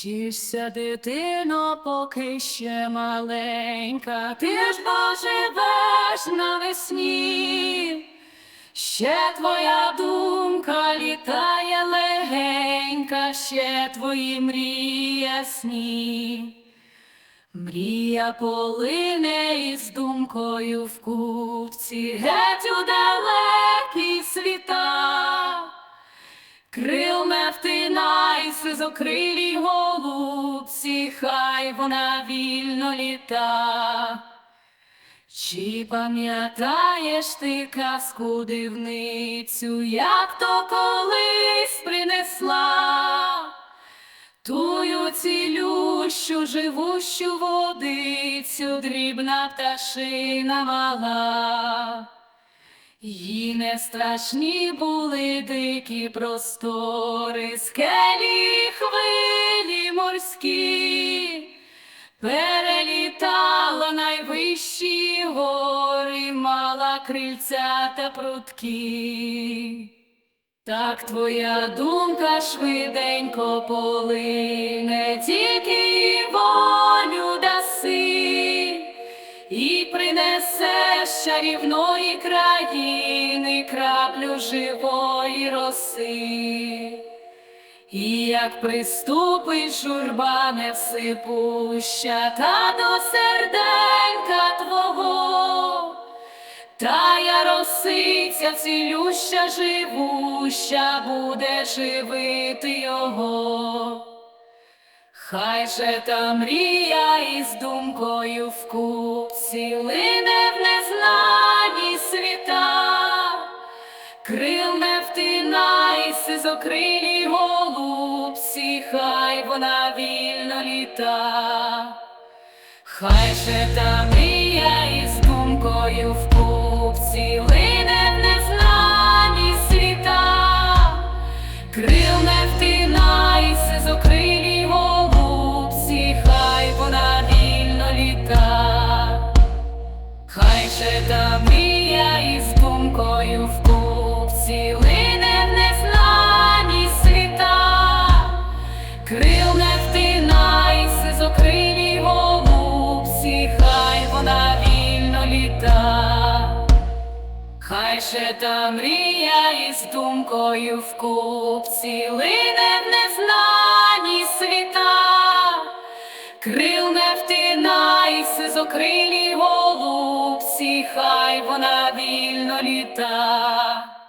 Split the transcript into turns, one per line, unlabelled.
Тішся, дитино, поки ще маленька, ти ж поживеш навесні. Ще твоя думка літає легенька, ще твої мрії ясні. Мрія полине із думкою в купці, геть у Крил не втинай, сизокрилій голубці, хай вона вільно літа. Чи пам'ятаєш ти казку дивницю, як то колись принесла? Тую цілющу, живущу водицю, дрібна пташина мала. Їй не страшні були дикі простори, скелі хвилі морські, перелітала найвищі гори, мала крильця та прутки. Так твоя думка швиденько полине, з чарівної країни краплю живої роси. І як приступить журба невсипуща, та до серденька твого, Тая росиця цілюща живуща буде живити його. Хай же та мрія із думкою в купці сизокрилі голубці, хай вона вільно літа. Хай же та мрія із думкою в купці лине в незнані світа, крил не втинай, сизокрилі голубці, хай вона вільно літа. Хай же та мрія Хай та мрія із думкою в купці лине в незнані світа, крил не втинай, сизокрилі голубці, хай вона вільно літа.